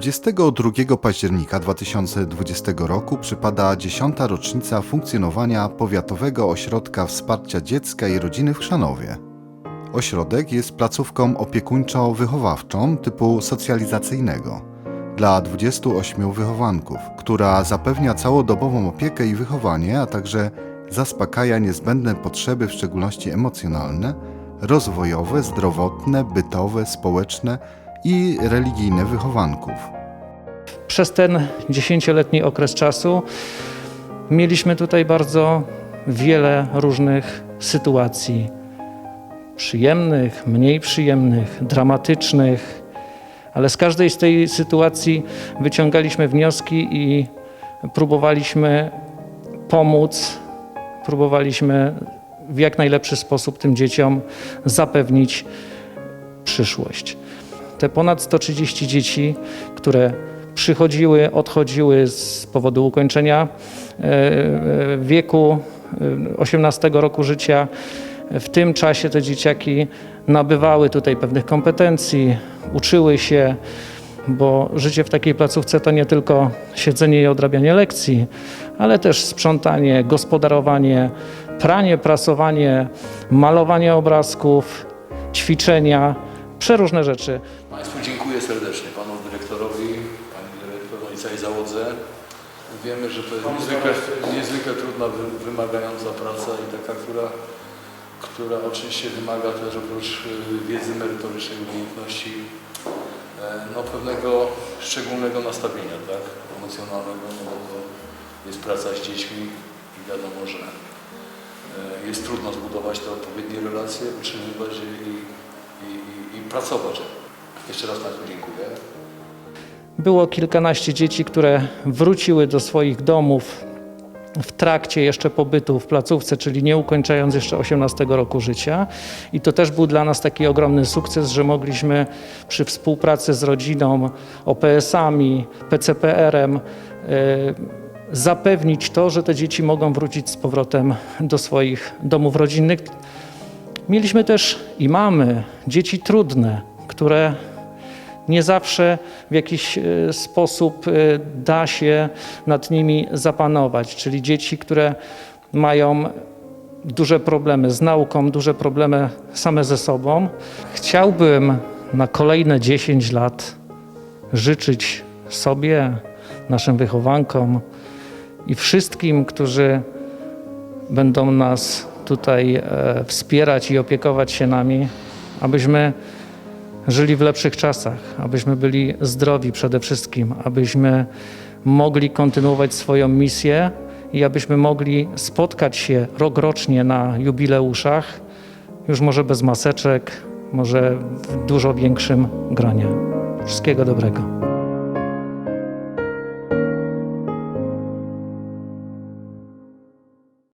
22 października 2020 roku przypada 10. rocznica funkcjonowania Powiatowego Ośrodka Wsparcia Dziecka i Rodziny w Chrzanowie. Ośrodek jest placówką opiekuńczo-wychowawczą typu socjalizacyjnego dla 28 wychowanków, która zapewnia całodobową opiekę i wychowanie, a także zaspokaja niezbędne potrzeby, w szczególności emocjonalne, rozwojowe, zdrowotne, bytowe, społeczne i religijne wychowanków. Przez ten dziesięcioletni okres czasu mieliśmy tutaj bardzo wiele różnych sytuacji przyjemnych, mniej przyjemnych, dramatycznych, ale z każdej z tej sytuacji wyciągaliśmy wnioski i próbowaliśmy pomóc, próbowaliśmy w jak najlepszy sposób tym dzieciom zapewnić przyszłość. Te ponad 130 dzieci, które przychodziły, odchodziły z powodu ukończenia e, e, wieku e, 18 roku życia, w tym czasie te dzieciaki nabywały tutaj pewnych kompetencji, uczyły się, bo życie w takiej placówce to nie tylko siedzenie i odrabianie lekcji, ale też sprzątanie, gospodarowanie, pranie, prasowanie, malowanie obrazków, ćwiczenia, przeróżne rzeczy. Państwu dziękuję serdecznie, Panu Dyrektorowi, Pani Dyrektor no i całej załodze. Wiemy, że to jest niezwykle, niezwykle trudna, wy- wymagająca praca i taka, która, która oczywiście wymaga też oprócz y, wiedzy merytorycznej, umiejętności e, no, pewnego szczególnego nastawienia, tak, emocjonalnego, no bo to jest praca z dziećmi i wiadomo, że e, jest trudno zbudować te odpowiednie relacje, utrzymywać je i, i, i, pracować. Jeszcze raz Państwu dziękuję. Było kilkanaście dzieci, które wróciły do swoich domów w trakcie jeszcze pobytu w placówce, czyli nie ukończając jeszcze 18 roku życia. I to też był dla nas taki ogromny sukces, że mogliśmy przy współpracy z rodziną, OPS-ami, PCPR-em e, zapewnić to, że te dzieci mogą wrócić z powrotem do swoich domów rodzinnych. Mieliśmy też i mamy dzieci trudne, które nie zawsze w jakiś e, sposób e, da się nad nimi zapanować, czyli dzieci, które mają duże problemy z nauką, duże problemy same ze sobą. Chciałbym na kolejne 10 lat życzyć sobie, naszym wychowankom i wszystkim, którzy będą nas tutaj e, wspierać i opiekować się nami, abyśmy żyli w lepszych czasach, abyśmy byli zdrowi przede wszystkim, abyśmy mogli kontynuować swoją misję i abyśmy mogli spotkać się rokrocznie na jubileuszach, już może bez maseczek, może w dużo większym gronie. Wszystkiego dobrego.